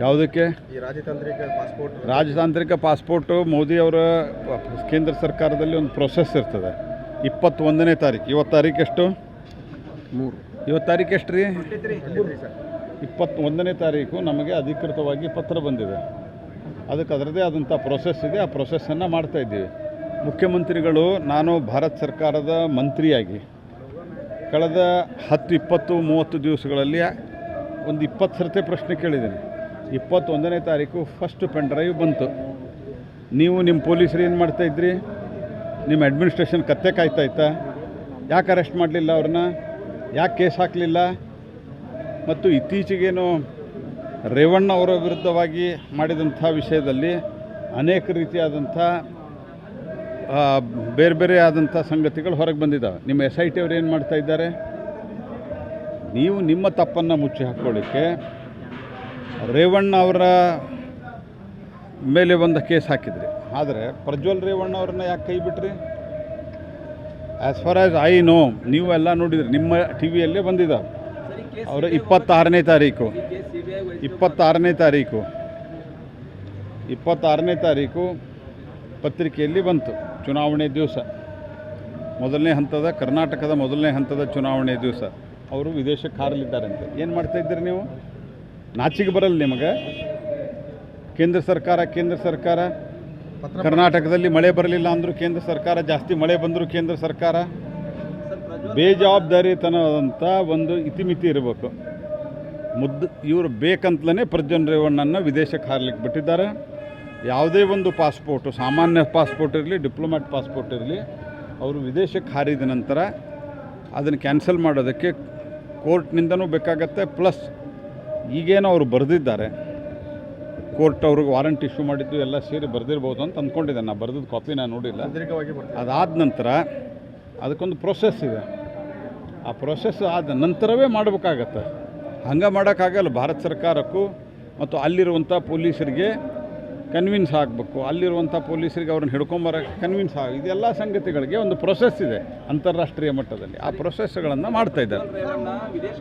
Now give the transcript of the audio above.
ಯಾವುದಕ್ಕೆ? ಈ ರಾಜತಾಂತ್ರಿಕ ಪಾಸ್ಪೋರ್ಟ್ ರಾಜತಾಂತ್ರಿಕ ಪಾಸ್ಪೋರ್ಟು ಮೋದಿಯವರ ಪ- ಕೇಂದ್ರ ಸರ್ಕಾರದಲ್ಲಿ ಒಂದು ಪ್ರೊಸೆಸ್ ಇರ್ತದೆ. ಇಪ್ಪತ್ತೊಂದನೇ ತಾರೀಕು. ಇವತ್ತು ತಾರೀಕು ಎಷ್ಟು? ಮೂರು. ಇವತ್ತು ತಾರೀಕು ಎಷ್ಟು ರೀ? ಸರ್. ಇಪ್ಪತ್ತೊಂದನೇ ತಾರೀಕು ನಮಗೆ ಅಧಿಕೃತವಾಗಿ ಪತ್ರ ಬಂದಿದೆ. ಅದಕ್ಕೆ ಅದರದೇ ಆದಂಥ ಪ್ರೊಸೆಸ್ ಇದೆ. ಆ ಪ್ರೊಸೆಸ್ಸನ್ನು ಮಾಡ್ತಾ ಇದ್ದೀವಿ. ಮುಖ್ಯಮಂತ್ರಿಗಳು ನಾನು ಭಾರತ ಸರ್ಕಾರದ ಮಂತ್ರಿಯಾಗಿ ಕಳೆದ ಹತ್ತು ಇಪ್ಪತ್ತು ಮೂವತ್ತು ದಿವಸಗಳಲ್ಲಿ ಒಂದು ಇಪ್ಪತ್ತು ಸರ್ತಿ ಪ್ರಶ್ನೆ ಕೇಳಿದ್ದೀನಿ. ಇಪ್ಪತ್ತೊಂದನೇ ತಾರೀಕು ಫಸ್ಟ್ ಪೆನ್ ಡ್ರೈವ್ ಬಂತು. ನೀವು ನಿಮ್ಮ ಪೊಲೀಸರು ಏನು ಮಾಡ್ತಾ ಇದ್ರಿ? ನಿಮ್ಮ ಅಡ್ಮಿನಿಸ್ಟ್ರೇಷನ್ ಕತ್ತೆ ಕಾಯ್ತಾ ಇತ್ತಾ? ಯಾಕೆ ಅರೆಸ್ಟ್ ಮಾಡಲಿಲ್ಲ ಅವ್ರನ್ನ? ಯಾಕೆ ಕೇಸ್ ಹಾಕಲಿಲ್ಲ? ಮತ್ತು ಇತ್ತೀಚೆಗೇನು ರೇವಣ್ಣ ಅವರ ವಿರುದ್ಧವಾಗಿ ಮಾಡಿದಂಥ ವಿಷಯದಲ್ಲಿ ಅನೇಕ ರೀತಿಯಾದಂಥ ಬೇರೆ ಬೇರೆ ಆದಂಥ ಸಂಗತಿಗಳು ಹೊರಗೆ ಬಂದಿದ್ದಾವೆ ನಿಮ್ಮ ಎಸ್ ಐ ಟಿ ಅವ್ರು ಏನು ಮಾಡ್ತಾ ಇದ್ದಾರೆ? ನೀವು ನಿಮ್ಮ ತಪ್ಪನ್ನು ಮುಚ್ಚಿ ಹಾಕ್ಕೊಳ್ಳಿಕ್ಕೆ ರೇವಣ್ಣ ಅವರ ಮೇಲೆ ಒಂದು ಕೇಸ್ ಹಾಕಿದ್ರಿ. ಆದರೆ ಪ್ರಜ್ವಲ್ ರೇವಣ್ಣ ಅವ್ರನ್ನ ಯಾಕೆ ಕೈ ಬಿಟ್ರಿ? As far as I know ನೀವು ಎಲ್ಲ ನೋಡಿದ್ರಿ ನಿಮ್ಮ ಟಿ ವಿಯಲ್ಲೇ ಬಂದಿದ್ದಾವೆ ಅವರು ಇಪ್ಪತ್ತಾರನೇ ತಾರೀಕು. ಇಪ್ಪತ್ತಾರನೇ ತಾರೀಕು. ಇಪ್ಪತ್ತಾರನೇ ತಾರೀಕು ಪತ್ರಿಕೆಯಲ್ಲಿ ಬಂತು ಚುನಾವಣೆ ದಿವಸ. ಮೊದಲನೇ ಹಂತದ ಕರ್ನಾಟಕದ ಮೊದಲನೇ ಹಂತದ ಚುನಾವಣೆ ದಿವಸ. ಅವರು ವಿದೇಶಕ್ಕೆ ಅಂತ ಏನು ಮಾಡ್ತಾ ಇದ್ದೀರಿ ನೀವು? ನಾಚಿಗೆ ಬರಲ್ಲ ನಿಮಗೆ. ಕೇಂದ್ರ ಸರ್ಕಾರ ಕೇಂದ್ರ ಸರ್ಕಾರ. ಕರ್ನಾಟಕದಲ್ಲಿ ಮಳೆ ಬರಲಿಲ್ಲ ಅಂದರೂ ಕೇಂದ್ರ ಸರ್ಕಾರ ಜಾಸ್ತಿ ಮಳೆ ಬಂದರೂ ಕೇಂದ್ರ ಸರ್ಕಾರ. ಬೇಜವಾಬ್ದಾರಿತನದಂಥ ಒಂದು ಇತಿಮಿತಿ ಇರಬೇಕು. ಮುದ್ದು ಇವರು ಬೇಕಂತಲೇ ಪ್ರಜ್ವಲ್ ರೇವಣ್ಣನ ವಿದೇಶಕ್ಕೆ ಹಾರ್ಲಿಕ್ಕೆ ಬಿಟ್ಟಿದ್ದಾರೆ. ಯಾವುದೇ ಒಂದು ಪಾಸ್ಪೋರ್ಟು ಸಾಮಾನ್ಯ ಪಾಸ್ಪೋರ್ಟ್ ಇರಲಿ ಡಿಪ್ಲೊಮ್ಯಾಟ್ ಪಾಸ್ಪೋರ್ಟ್ ಇರಲಿ ಅವರು ವಿದೇಶಕ್ಕೆ ಹಾರಿದ ನಂತರ ಅದನ್ನು ಕ್ಯಾನ್ಸಲ್ ಮಾಡೋದಕ್ಕೆ ಕೋರ್ಟ್ನಿಂದನೂ ಬೇಕಾಗತ್ತೆ. ಪ್ಲಸ್ ಈಗೇನೋ ಅವರು ಬರೆದಿದ್ದಾರೆ. ಕೋರ್ಟ್ ಅವ್ರಿಗೆ ವಾರಂಟ್ ಇಶ್ಯೂ ಮಾಡಿದ್ದು ಎಲ್ಲ ಸೇರಿ ಬರೆದಿರ್ಬೋದು ಅಂತ ಅಂದ್ಕೊಂಡಿದ್ದೆ. ನಾನು ಬರೆದಿದ್ದು ಕಾಪಿ ನಾನು ನೋಡಿಲ್ಲ. ಅದಾದ ನಂತರ ಅದಕ್ಕೊಂದು ಪ್ರೊಸೆಸ್ ಇದೆ. ಆ ಪ್ರೊಸೆಸ್ ಆದ ನಂತರವೇ ಮಾಡಬೇಕಾಗತ್ತೆ. ಹಂಗೆ ಮಾಡೋಕ್ಕಾಗಲ್ಲ. ಭಾರತ ಸರ್ಕಾರಕ್ಕೂ ಮತ್ತು ಅಲ್ಲಿರುವಂಥ ಪೊಲೀಸರಿಗೆ ಕನ್ವಿನ್ಸ್ ಆಗಬೇಕು. ಅಲ್ಲಿರುವಂಥ ಪೊಲೀಸರಿಗೆ ಅವ್ರನ್ನ ಹಿಡ್ಕೊಂಬರೋಕ್ಕೆ ಕನ್ವಿನ್ಸ್ ಆಗ ಇದೆಲ್ಲ ಸಂಗತಿಗಳಿಗೆ ಒಂದು ಪ್ರೊಸೆಸ್ ಇದೆ ಅಂತಾರಾಷ್ಟ್ರೀಯ ಮಟ್ಟದಲ್ಲಿ. ಆ ಪ್ರೊಸೆಸ್ಗಳನ್ನು ಮಾಡ್ತಾ ಇದ್ದಾರೆ.